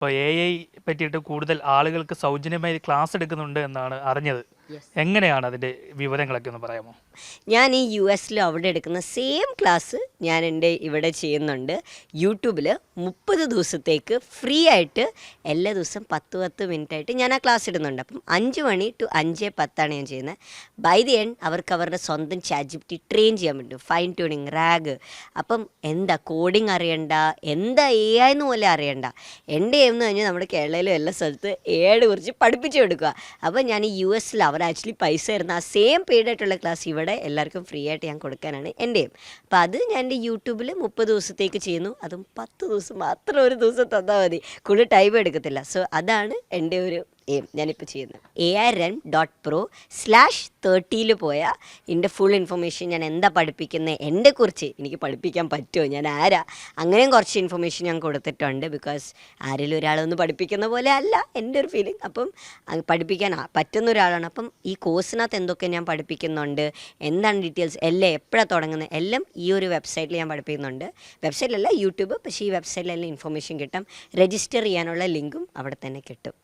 ഇപ്പോൾ A I പറ്റിയിട്ട് കൂടുതൽ ആളുകൾക്ക് സൗജന്യമായി ക്ലാസ് എടുക്കുന്നുണ്ട് എന്നാണ് അറിഞ്ഞത്. എങ്ങനെയാണ് അതിന്റെ വിവരങ്ങളൊക്കെ ഒന്ന് പറയാമോ? ഞാൻ ഈ യു എസിൽ അവിടെ എടുക്കുന്ന സെയിം ക്ലാസ് ഞാൻ എന്റെ ഇവിടെ ചെയ്യുന്നുണ്ട്. യൂട്യൂബിൽ മുപ്പത് ദിവസത്തേക്ക് ഫ്രീ ആയിട്ട് എല്ലാ ദിവസം പത്ത് പത്ത് മിനിറ്റ് ആയിട്ട് ഞാൻ ആ ക്ലാസ് ഇടുന്നുണ്ട്. അപ്പം അഞ്ച് മണി ടു അഞ്ച് പത്താണ് ഞാൻ ചെയ്യുന്നത്. ബൈ ദി എൻഡ് അവർക്ക് അവരുടെ സ്വന്തം ചാജിപ്റ്റി ട്രെയിൻ ചെയ്യാൻ പറ്റും. ഫൈൻ ട്യൂണിങ് റാഗ് അപ്പം എന്താ കോഡിങ് അറിയണ്ട? എന്താ എ ഐ എന്ന് പോലെ അറിയണ്ട? എന്റെ എന്ന് കഴിഞ്ഞാൽ നമ്മുടെ കേരളയിലും എല്ലാ സ്ഥലത്ത് ഏഴ് കുറിച്ച് പഠിപ്പിച്ചു കൊടുക്കുക. അപ്പം ഞാൻ ഈ യു എസിൽ അവർ ആക്ച്വലി പൈസ തരുന്ന ആ സെയിം പെയ്ഡ് ആയിട്ടുള്ള ക്ലാസ് ഇവിടെ എല്ലാവർക്കും ഫ്രീ ആയിട്ട് ഞാൻ കൊടുക്കാനാണ് എന്റെയും അപ്പോൾ അത് ഞാൻ എന്റെ യൂട്യൂബിൽ മുപ്പത് ദിവസത്തേക്ക് ചെയ്യുന്നു. അതും പത്ത് ദിവസം മാത്രം ഒരു ദിവസം തന്നാൽ മതി. കൂടുതൽ ടൈം എടുക്കത്തില്ല. സോ അതാണ് എന്റെ ഒരു എയിം ഞാനിപ്പോൾ ചെയ്യുന്നത് A R N dot pro slash തേർട്ടിയിൽ പോയാൽ എന്റെ ഫുൾ ഇൻഫർമേഷൻ ഞാൻ എന്താ പഠിപ്പിക്കുന്നത് എന്റെ കുറിച്ച് എനിക്ക് പഠിപ്പിക്കാൻ പറ്റുമോ ഞാൻ ആരാ? അങ്ങനെയും കുറച്ച് ഇൻഫർമേഷൻ ഞാൻ കൊടുത്തിട്ടുണ്ട് ബിക്കോസ് ആരെങ്കിലും ഒരാളൊന്ന് പഠിപ്പിക്കുന്ന പോലെ അല്ല എന്റെ ഒരു ഫീലിംഗ് അപ്പം പഠിപ്പിക്കാൻ പറ്റുന്ന ഒരാളാണ്. അപ്പം ഈ കോഴ്സിനകത്ത് എന്തൊക്കെ ഞാൻ പഠിപ്പിക്കുന്നുണ്ട് എന്താണ് ഡീറ്റെയിൽസ് എല്ലാം എപ്പോഴാണ് തുടങ്ങുന്നത് എല്ലാം ഈ ഒരു വെബ്സൈറ്റിൽ ഞാൻ പഠിപ്പിക്കുന്നുണ്ട്. വെബ്സൈറ്റിലല്ല യൂട്യൂബ് പക്ഷേ ഈ വെബ്സൈറ്റിലെല്ലാം ഇൻഫർമേഷൻ കിട്ടും. രജിസ്റ്റർ ചെയ്യാനുള്ള ലിങ്കും അവിടെ തന്നെ കിട്ടും.